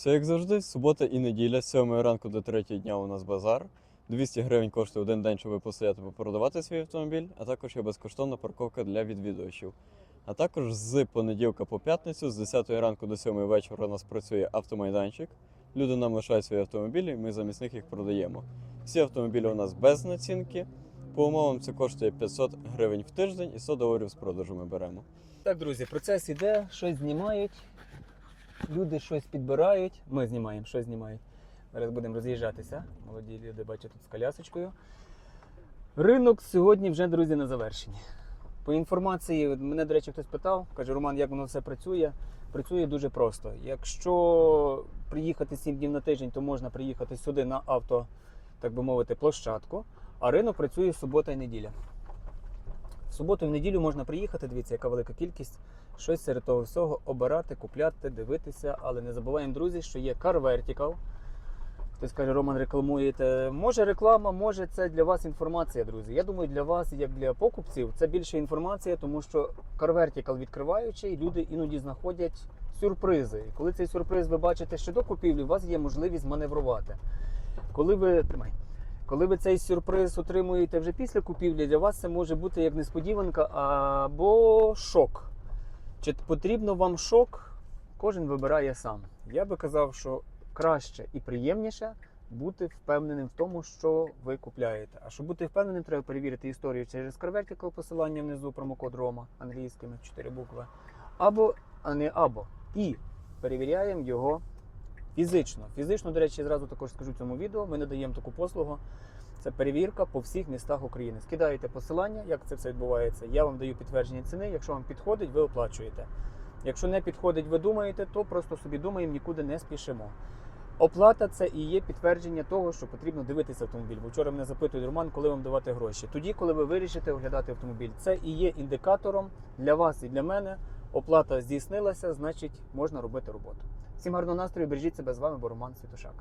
Все як завжди, субота і неділя, з 7 ранку до 3 дня у нас базар. 200 гривень коштує один день, щоб постояти продавати свій автомобіль, а також є безкоштовна парковка для відвідувачів. А також з понеділка по п'ятницю, з 10 ранку до 7 вечора у нас працює автомайданчик. Люди нам лишають свої автомобілі, ми замість них їх продаємо. Всі автомобілі у нас без націнки. По умовам це коштує 500 гривень в тиждень і 100 доларів з продажу ми беремо. Так, друзі, процес іде, щось знімають, люди щось підбирають. Ми знімаємо, щось знімають. Зараз будемо роз'їжджатися. Молоді люди бачать тут з колясочкою. Ринок сьогодні вже, друзі, на завершенні. По інформації, мене, до речі, хтось питав, каже, Роман, як воно все працює? Працює дуже просто. Якщо приїхати 7 днів на тиждень, то можна приїхати сюди на авто, так би мовити, площадку. А ринок працює субота і неділя. Суботу і в неділю можна приїхати, дивіться, яка велика кількість. Щось серед того всього обирати, купляти, дивитися. Але не забуваємо, друзі, що є Car Vertical. Хтось каже, Роман, рекламуєте. Може реклама, може це для вас інформація, друзі. Я думаю, для вас, як для покупців, це більше інформація, тому що Car Vertical відкриваючи, люди іноді знаходять сюрпризи. І коли цей сюрприз ви бачите ще до купівлі, у вас є можливість маневрувати. Коли ви тримай. Коли ви цей сюрприз отримуєте вже після купівлі, для вас це може бути як несподіванка або шок. Чи потрібно вам шок? Кожен вибирає сам. Я би казав, що краще і приємніше бути впевненим в тому, що ви купляєте. А щоб бути впевненим, треба перевірити історію через CarVertical, посилання внизу промокод Рома англійськими 4 букви. Або, а не або. І перевіряємо його фізично. Фізично, до речі, зразу також скажу цьому відео. Ми надаємо таку послугу. Це перевірка по всіх містах України. Скидаєте посилання, як це все відбувається. Я вам даю підтвердження ціни. Якщо вам підходить, ви оплачуєте. Якщо не підходить, ви думаєте, то просто собі думаємо, нікуди не спішимо. Оплата це і є підтвердження того, що потрібно дивитися автомобіль. Бо вчора мене запитують, Роман, коли вам давати гроші. Тоді, коли ви вирішите оглядати автомобіль, це і є індикатором для вас і для мене. Оплата здійснилася, значить можна робити роботу. Всім гарного настрою, бережіть себе з вами, бо Роман Світошак.